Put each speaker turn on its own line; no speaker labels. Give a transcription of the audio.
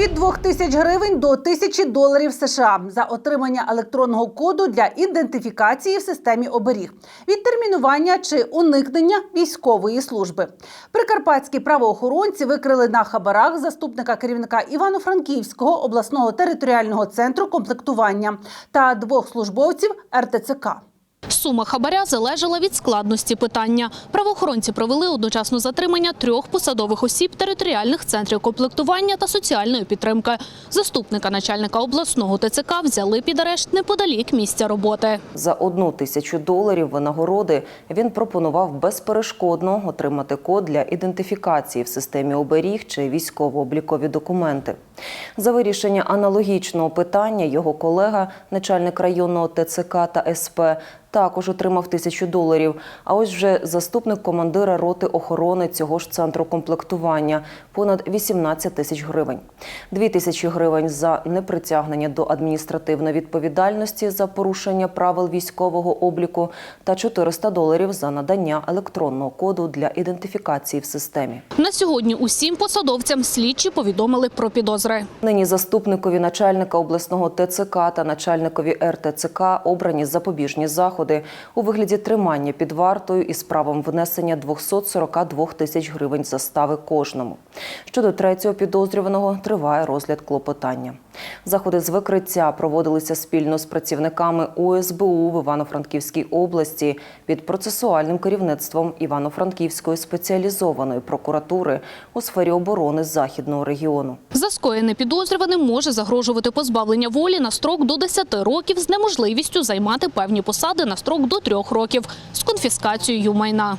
від 2 тисяч гривень до тисячі доларів США за отримання електронного коду для ідентифікації в системі оберіг, відтермінування чи уникнення військової служби. Прикарпатські правоохоронці викрили на хабарах заступника керівника Івано-Франківського обласного територіального центру комплектування та двох службовців РТЦК.
Сума хабаря залежала від складності питання. Правоохоронці провели одночасно затримання трьох посадових осіб територіальних центрів комплектування та соціальної підтримки. Заступника начальника обласного ТЦК взяли під арешт неподалік місця роботи.
За одну тисячу доларів винагороди він пропонував безперешкодно отримати код для ідентифікації в системі оберіг чи військово-облікові документи. За вирішення аналогічного питання його колега, начальник районного ТЦК та СП, також отримав тисячу доларів. А ось вже заступник командира роти охорони цього ж центру комплектування понад 18 тисяч гривень. Дві тисячі гривень за непритягнення до адміністративної відповідальності за порушення правил військового обліку та 400 доларів за надання електронного коду для ідентифікації в системі.
На сьогодні усім посадовцям слідчі повідомили про підозри.
Нині заступникові начальника обласного ТЦК та начальникові РТЦК обрані запобіжні заходи у вигляді тримання під вартою із правом внесення 242 тисяч гривень застави кожному. Щодо третього підозрюваного триває розгляд клопотання. Заходи з викриття проводилися спільно з працівниками ОСБУ в Івано-Франківській області під процесуальним керівництвом Івано-Франківської спеціалізованої прокуратури у сфері оборони західного регіону.
За скоєне підозрюваним може загрожувати позбавлення волі на строк до 10 років з неможливістю займати певні посади на строк до 3 років з конфіскацією майна.